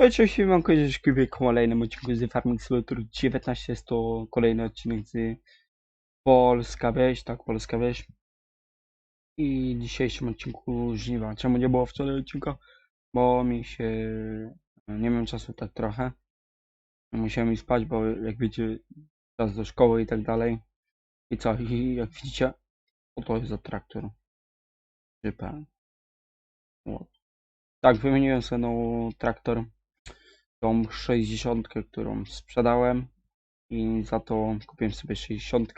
Cześć, siemanko, cześć, w kolejnym odcinku z Farming Simulator 19 jest to kolejny odcinek z Polska Wieś, tak, Polska Wieś. I w dzisiejszym odcinku żniwa. Czemu nie było wczoraj odcinka? Bo mi się... nie miałem czasu tak trochę. Musiałem i spać, bo jak wiecie, czas do szkoły i tak dalej. I co, i jak widzicie, oto jest za traktor. Żypa. Tak, wymieniłem sobie no, traktor tą 60, którą sprzedałem i za to kupiłem sobie 60.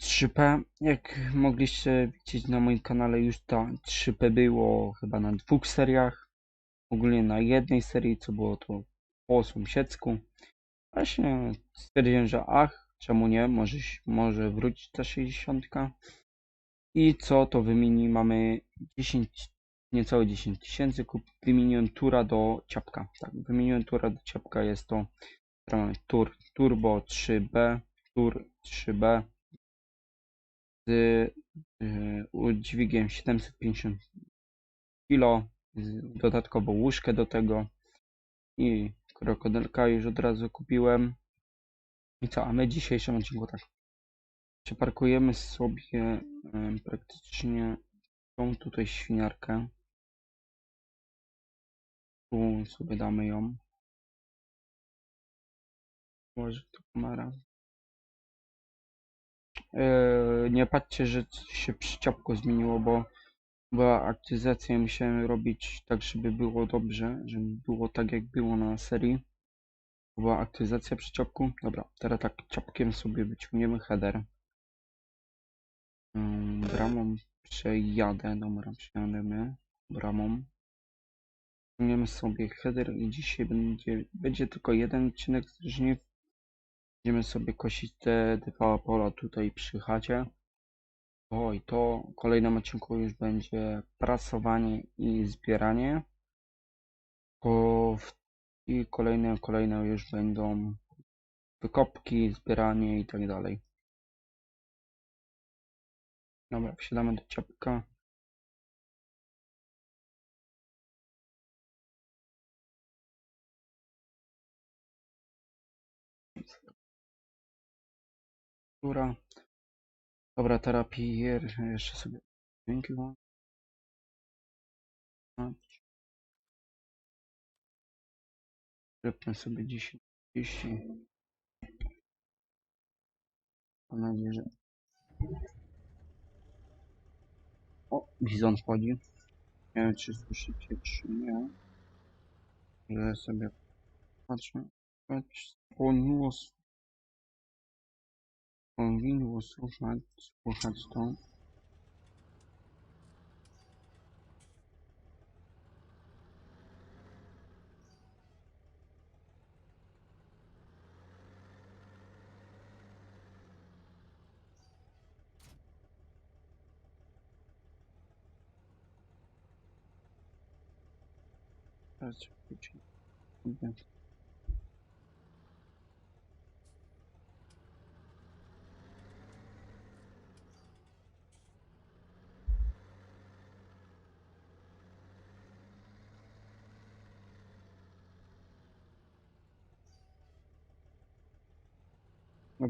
3P. Jak mogliście widzieć na moim kanale już ta 3P było chyba na dwóch seriach. Ogólnie na jednej serii, co było to po sąsiedzku. Właśnie stwierdziłem, że ach, czemu nie, może, może wrócić ta 60. I co to wymieni? Mamy 10 niecałe 10 tysięcy. Wymieniłem tura do ciapka. Tak, wymieniłem tura do ciapka. Jest to tur turbo 3B, tur 3B z yy, dźwigiem 750 kg, dodatkowo łóżkę do tego i krokodylka już od razu kupiłem. I co, a my dzisiejszym odcinku tak przeparkujemy sobie praktycznie tą tutaj świniarkę. Tu sobie damy ją. Może to kamera. Yy, nie patrzcie, że się przyczepko zmieniło, bo była aktywizacja musiałem robić tak, żeby było dobrze, żeby było tak jak było na serii. Była aktywizacja przyczepku. Dobra, teraz tak czapkiem sobie wyciągniemy header. Yy, bramą przejadę, dobra, przejademy bramą. Weźmiemy sobie header i dzisiaj będzie, będzie tylko jeden odcinek z żniw. Będziemy sobie kosić te dwa pola tutaj przy chacie. Oj, to w kolejnym odcinku już będzie prasowanie i zbieranie. I kolejne, kolejne już będą wykopki, zbieranie i tak dalej. Dobra, wsiadamy do ciapka. Która? Dobra, terapier, jeszcze sobie dźwięki włączę. Zróbmy sobie 10, 30. Mam nadzieję, że... O, bizon wchodzi. Nie wiem, czy słyszycie, czy nie. Że sobie patrzę. Spłoniło Powinno słuchać, słuchać to. Teraz się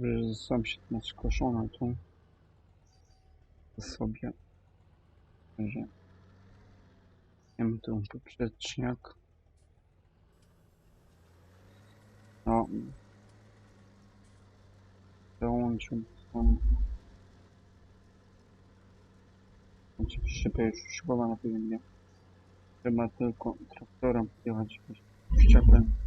Dobrze, że sam się na skoszona tu sobie, że wiem tu poprzeczniak. No, dołączył tam. Znaczy szybę już szybowana powinien. Trzeba tylko traktorem jechać w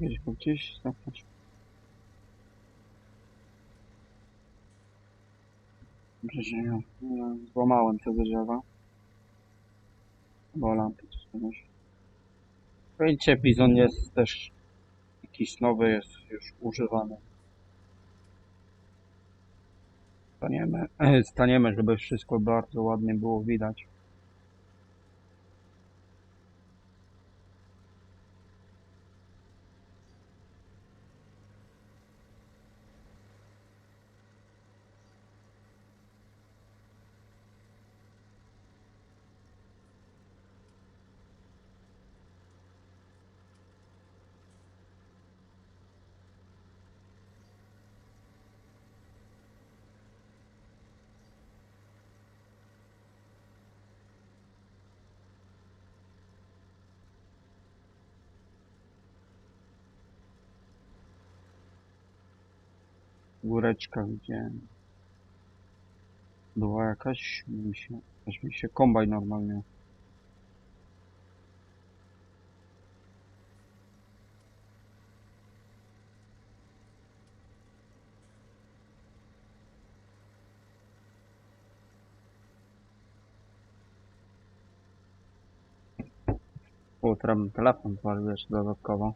Kiedyś go gdzieś zapać. Dobrze, że ja złamałem tego drzewa. Bo lampy czy coś. Wiecie, bizon jest też jakiś nowy, jest już używany. Staniemy, staniemy, żeby wszystko bardzo ładnie było widać. Góreczka, gdzie była jakaś, mi się, jakaś mi się kombaj normalnie. O, telefon palił jeszcze dodatkowo.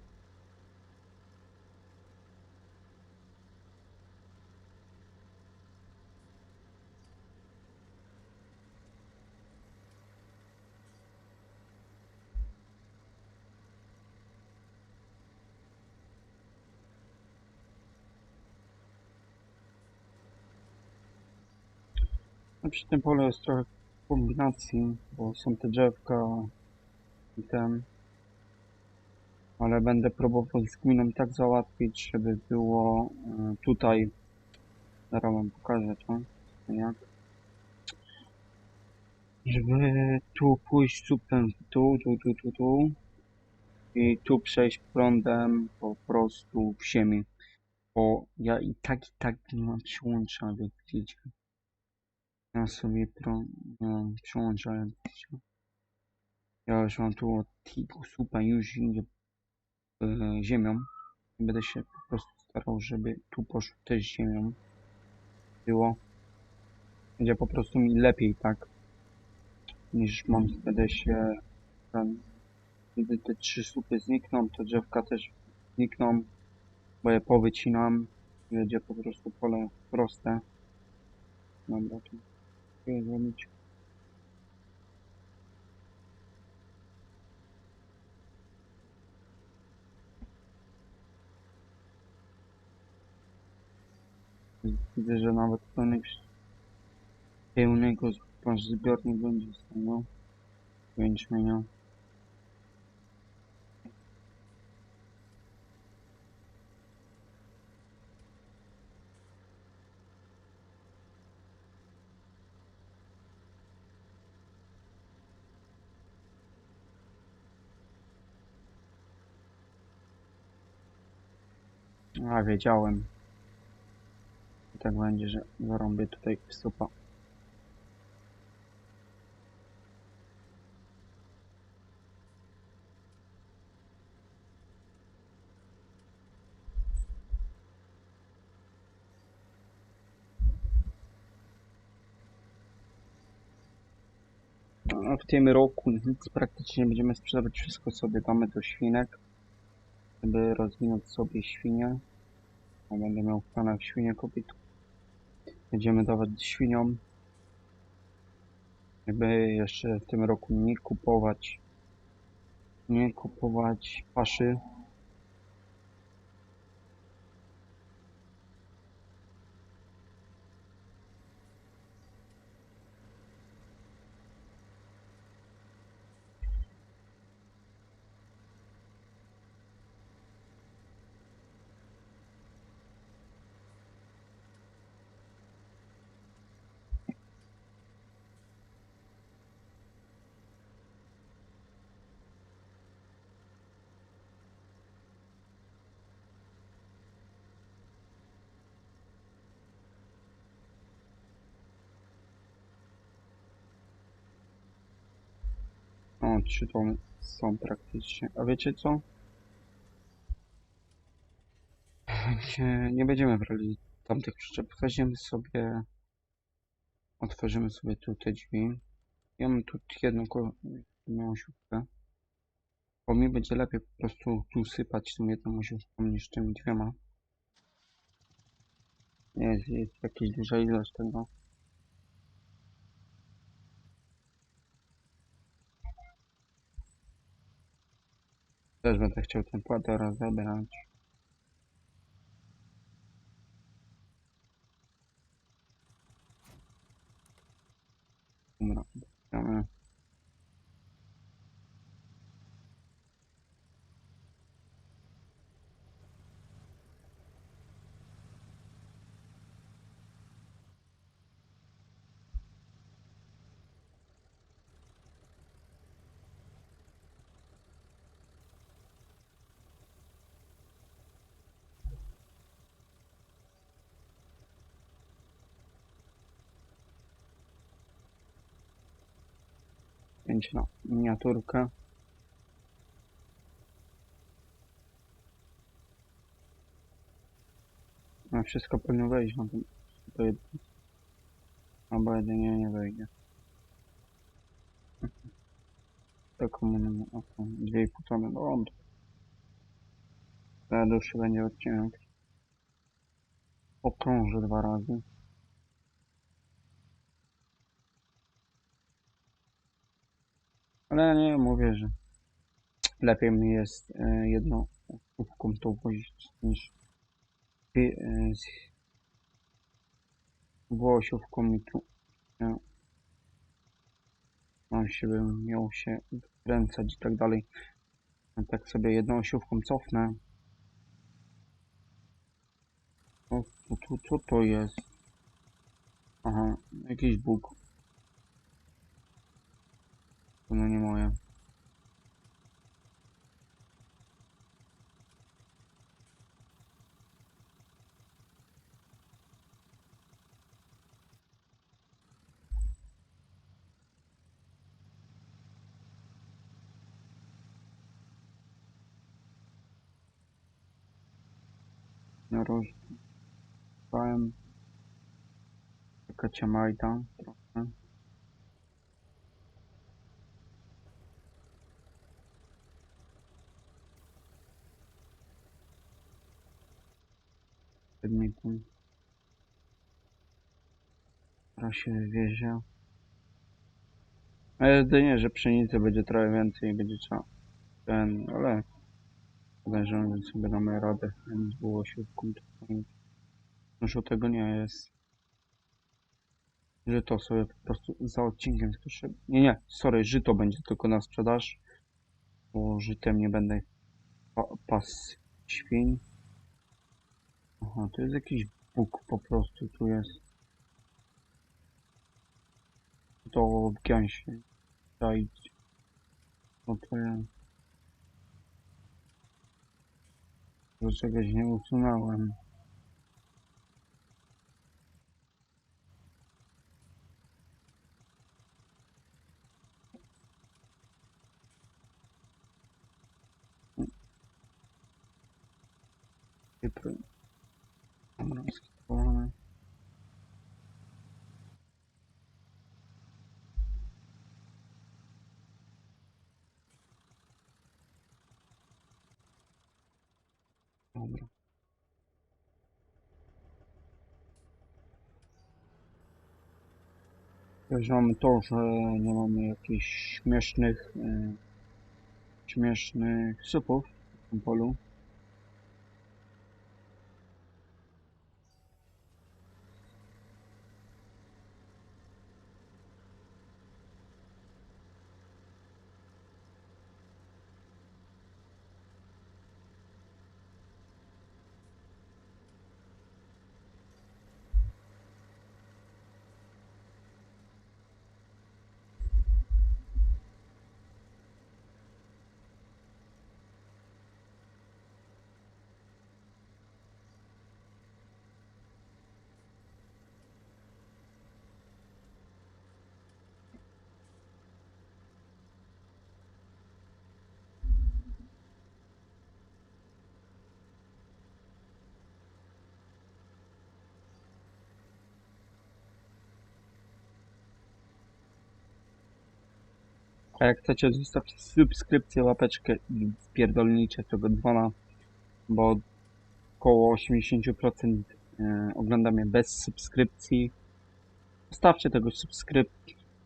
No przy tym polu jest trochę kombinacji, bo są te drzewka i ten. Ale będę próbował z gminą tak załatwić, żeby było e, tutaj. Zaraz wam pokażę to. Jak. Żeby tu pójść słupem w dół, tu, tu, tu, tu. I tu przejść prądem po prostu w ziemi. Bo ja i tak, i tak nie mam przyłącza, jak widzicie. Ja sobie mam przyłącza, jak widzicie. Ja już mam tu od tego słupa już idzie e, ziemią. Będę się po prostu starał, żeby tu poszło też ziemią. Było. Będzie po prostu mi lepiej tak. Niż mam, będę się ten, gdy te trzy słupy znikną, to drzewka też znikną, bo je powycinam. Będzie po prostu pole proste. Dobra, tu chcę zrobić. Widzę, że nawet pełny, pełnego wasz zbiornik będzie z tego jęczmienia. A, wiedziałem. I tak będzie, że zarąbię tutaj supa. A w tym roku nic praktycznie będziemy sprzedawać wszystko sobie damy do świnek, żeby rozwinąć sobie świnie. Będę miał w planach świnie kobiet. Będziemy dawać świniom. Żeby jeszcze w tym roku nie kupować nie kupować paszy. Trzy tony są praktycznie. A wiecie co? nie, będziemy brali tamtych przyczep. Weźmiemy sobie, otworzymy sobie tu te drzwi. Ja mam tu jedną jedną osiówkę. Bo mi będzie lepiej po prostu tu sypać tą jedną osiówką niż tymi dwiema. Nie jest, jest jakaś duża ilość tego. Będę chciał ten płatę rozebrać. 5 na no, miniaturkę. No wszystko powinno wejść no, na tym pojedynku. Albo jedynie nie wejdzie. To komunimy o to 2,5 tony no, do lądu. Za dłuższy będzie odcinek. Okrążę dwa razy. Ale nie mówię, że lepiej mi jest e, jedną kubką to wozić niż e, z dwuosiówką i tu mam się bym miał się wkręcać i tak dalej. Tak sobie jedną osiówką cofnę. O, co, co, co to jest? Aha, jakiś bóg. To no nie moje. Na rozdałem trochę. Przedmiotem. Teraz się wywiezie. A jedynie, że pszenicy będzie trochę więcej i będzie trzeba ten, ale podejrzewam, że sobie damy radę. Nie było siłką. Już o tego nie jest. Żyto sobie po prostu za odcinkiem słyszę. Nie, nie, sorry, żyto będzie tylko na sprzedaż. Bo żytem nie będę pa, pas świń. Aha, to jest jakiś bóg po prostu tu jest. To gęsie. Dajcie. No to ja. Do czegoś nie usunąłem. Typy. Dobra, skipowane. Dobra. Też mamy to, że nie mamy jakichś śmiesznych, e, śmiesznych supów w tym polu. A jak chcecie, zostawcie subskrypcję, łapeczkę i spierdolnijcie tego dzwona, bo około 80% e, ogląda mnie bez subskrypcji. Zostawcie tego subskryp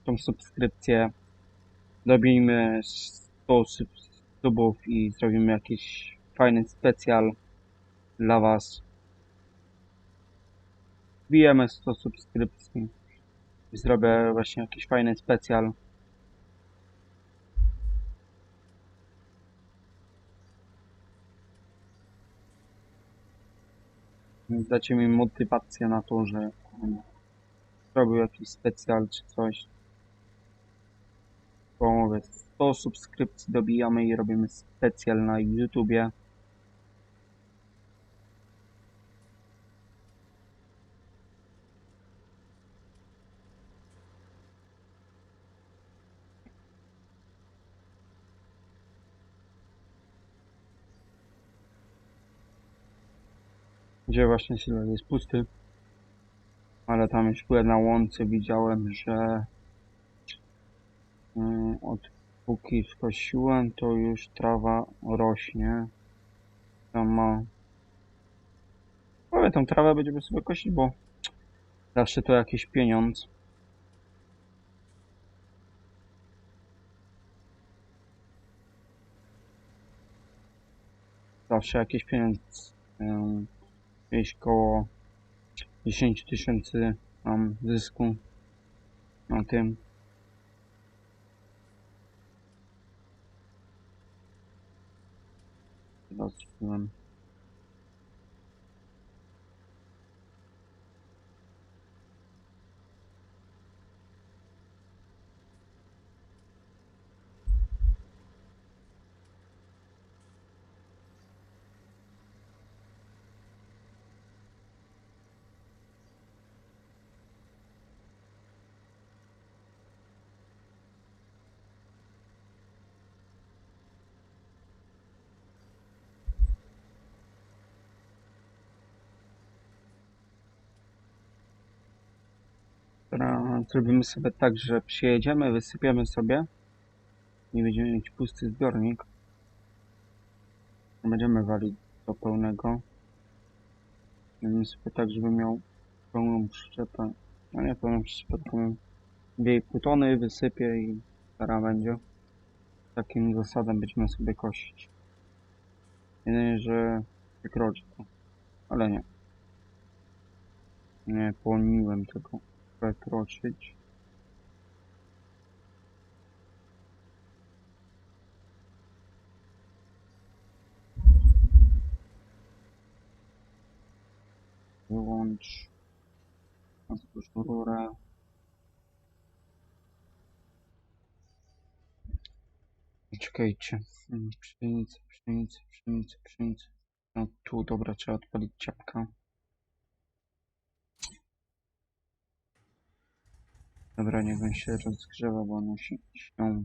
tą subskrypcję. Dobijmy 100 sub subów i zrobimy jakiś fajny specjal dla was. Bijemy 100 subskrypcji zrobię właśnie jakiś fajny specjal. Dacie mi motywację na to, że um, zrobił jakiś specjal czy coś. Bo mówię, 100 subskrypcji dobijamy i robimy specjal na YouTubie. Gdzie właśnie Silver jest pusty. Ale tam już byłem na łące, widziałem, że mm, od póki skosiłem, to już trawa rośnie. Tam ma... Powiem, tą trawę będziemy sobie kosić, bo zawsze to jakiś pieniądz. Zawsze jakiś pieniądz. Ym, gdzieś koło 10 tysięcy mam zysku na tym. Zrobimy sobie tak, że przyjedziemy, wysypiemy sobie i będziemy mieć pusty zbiornik. Będziemy walić do pełnego. Zrobimy sobie tak, żeby miał pełną przyczepę. No nie pełną przyczepę, tylko 2,5 tony, wysypię i stara będzie. Takim zasadem będziemy sobie kosić. Jedynie, że wykroczy to. Ale nie. Nie pomyliłem tego przekroczyć. Wyłącz. Otwórz rurę. Czekajcie. Pszenica, pszenica, pszenica, pszenica. No tu, dobra, trzeba odpalić. Dobra, niech on się rozgrzewa, bo on musi się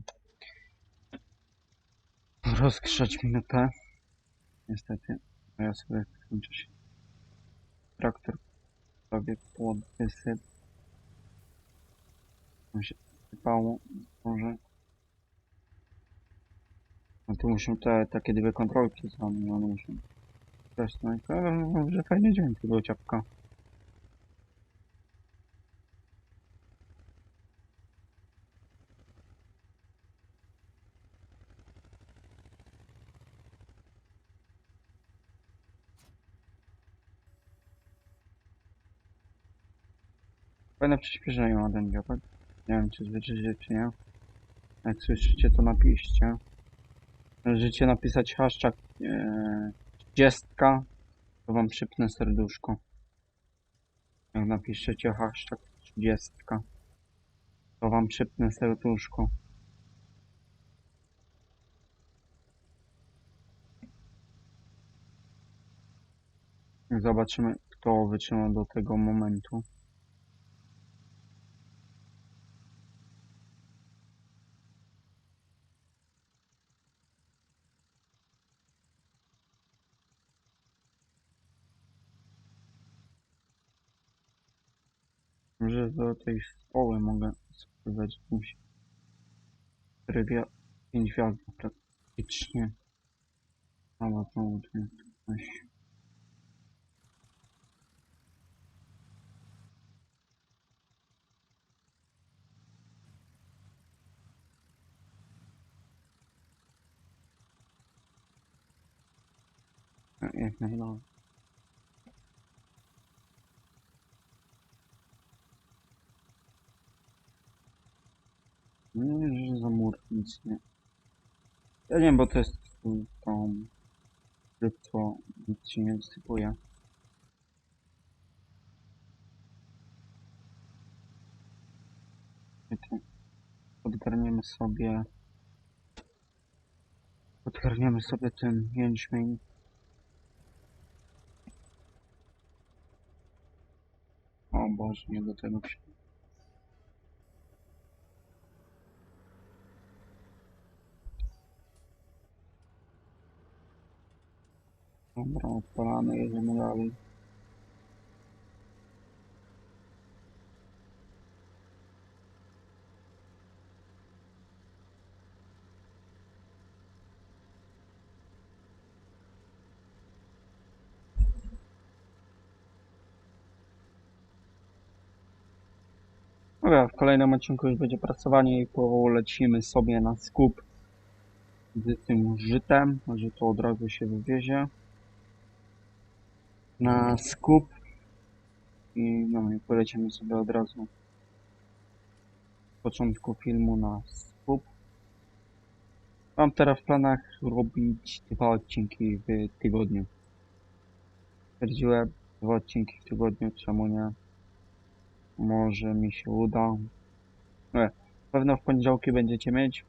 rozgrzać minutę. Niestety. A ja sobie w tym czasie traktor sobie pod wysyp. On się sypało, może. No tu muszą te takie dwie kontrolki są, i one muszą wcisnąć. Ale że fajnie dźwięk tego ciapka. Fajne przyspieszenie ma ten dziobak. Nie wiem, czy słyszycie, czy nie. Jak słyszycie, to napiszcie. Możecie napisać hashtag e, 30, to wam przypnę serduszko. Jak napiszecie hashtag 30, to wam przypnę serduszko. Zobaczymy, kto wytrzyma do tego momentu. Może do tej stoły mogę spływać jakimś 4 gwia- 5 gwiazdek praktycznie. Ale znowu tu jest coś. E, Jak najdalej. Nie, że za mur nic nie. Ja nie wiem, bo to jest tą szybko nic się nie wysypuje. I tu Odgarniemy sobie odgarniemy sobie ten jęczmień. O Boże, nie do tego się. Dobra, odpalamy, jedziemy dalej. W kolejnym odcinku już będzie pracowanie i polecimy sobie na skup z tym żytem, że to od razu się wywiezie. Na skup i no i polecimy sobie od razu z początku filmu na skup. Mam teraz w planach robić dwa odcinki w tygodniu. Stwierdziłem dwa odcinki w tygodniu, czemu nie? Może mi się uda. Nie, pewno w poniedziałki będziecie mieć.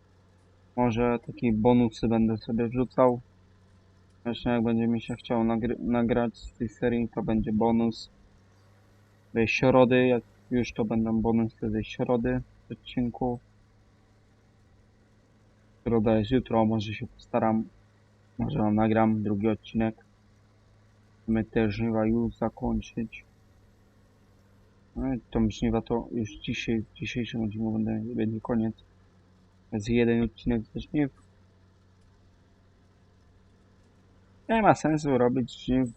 Może takie bonusy będę sobie wrzucał. Właśnie jak będzie mi się chciał nagry- nagrać z tej serii, to będzie bonus. Ze środy, jak już to będą bonusy ze środy w odcinku. Środa jest jutro, może się postaram. Może wam nagram drugi odcinek. My te żniwa już zakończyć. No i tą żniwa to już dzisiaj, w dzisiejszym odcinku będę, będzie koniec. Jest jeden odcinek ze żniw. Nie ma sensu robić żniw,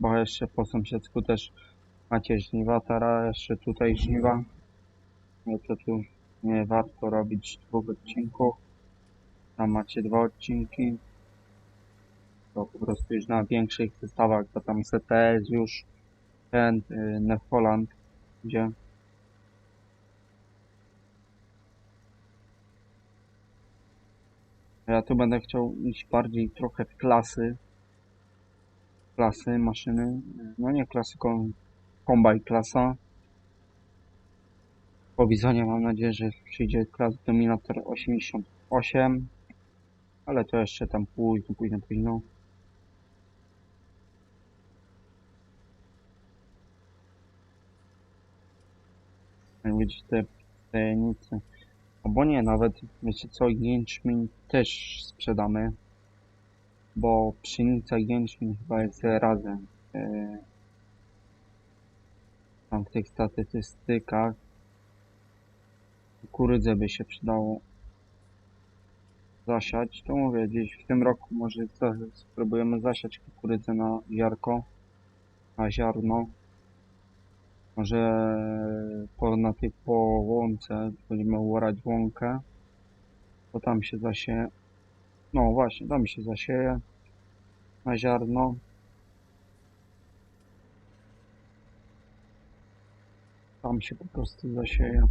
bo jeszcze po sąsiedzku też macie żniwa, teraz jeszcze tutaj żniwa. No to tu nie warto robić dwóch odcinków. Tam macie dwa odcinki. To po prostu już na większych zestawach, bo tam CTS już ten y, Nefoland gdzie ja tu będę chciał iść bardziej trochę w klasy klasy maszyny no nie klasy kom, kombaj klasa po Bizonie mam nadzieję, że przyjdzie klas Dominator 88 ale to jeszcze tam późno, późno, późno Jak widzicie te tajemnice. Albo nie, nawet wiecie co, jęczmień też sprzedamy. Bo pszenica i jęczmień chyba jest razem. E, tam w tych statystykach. Kukurydzę by się przydało zasiać. To mówię, gdzieś w tym roku może spróbujemy zasiać kukurydzę na ziarko. Na ziarno. Może po, na tej po łące będziemy orać łąkę, to tam się zasieje. No właśnie, tam się zasieje na ziarno. Tam się po prostu zasieje.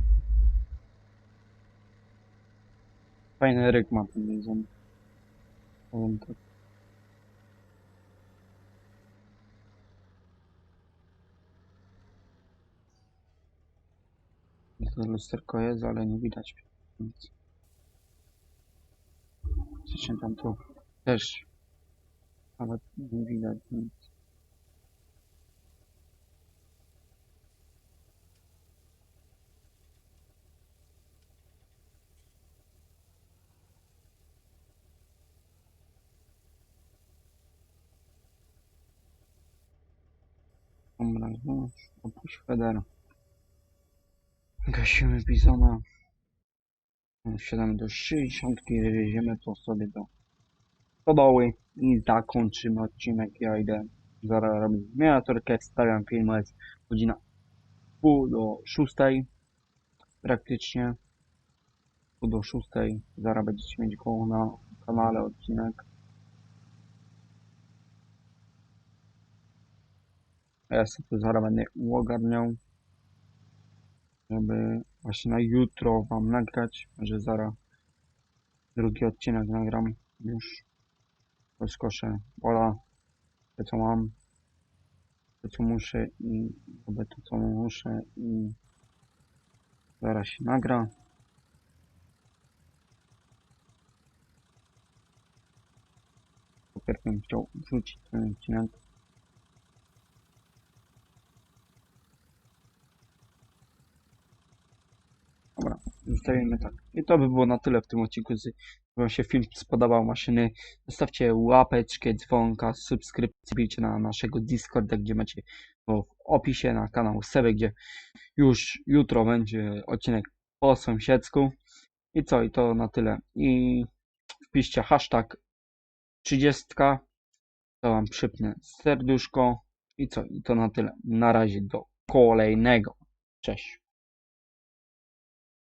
Fajny ryk ma ten bizon. Powiem tak. To lusterko jest, ale nie widać nic. Zresztą tam tu też nawet nie widać nic. Dobra, no, opuść Federa. Gasimy bizona. Wsiadamy do 60, wjedziemy to sobie do stodoły i zakończymy odcinek. Ja idę zaraz robić miniaturkę, wstawiam film, jest godzina pół do szóstej praktycznie. Pół do szóstej, zaraz będziecie mieć go na kanale odcinek. Ja sobie to zaraz będę uogarniał, żeby właśnie na jutro wam nagrać, że zaraz drugi odcinek nagram już. Rozkoszę pola, to co mam, to co muszę i to co muszę i zaraz się nagra. Pierwsze bym chciał wrzucić ten odcinek. Dobra, zostawimy tak. I to by było na tyle w tym odcinku. Jeśli Wam się film spodobał, maszyny, zostawcie łapeczkę, dzwonka, subskrypcję, bijcie na naszego Discorda, gdzie macie w opisie, na kanał Seby, gdzie już jutro będzie odcinek po sąsiedzku. I co, i to na tyle. I wpiszcie hashtag 30, to Wam przypnę serduszko. I co, i to na tyle. Na razie do kolejnego. Cześć.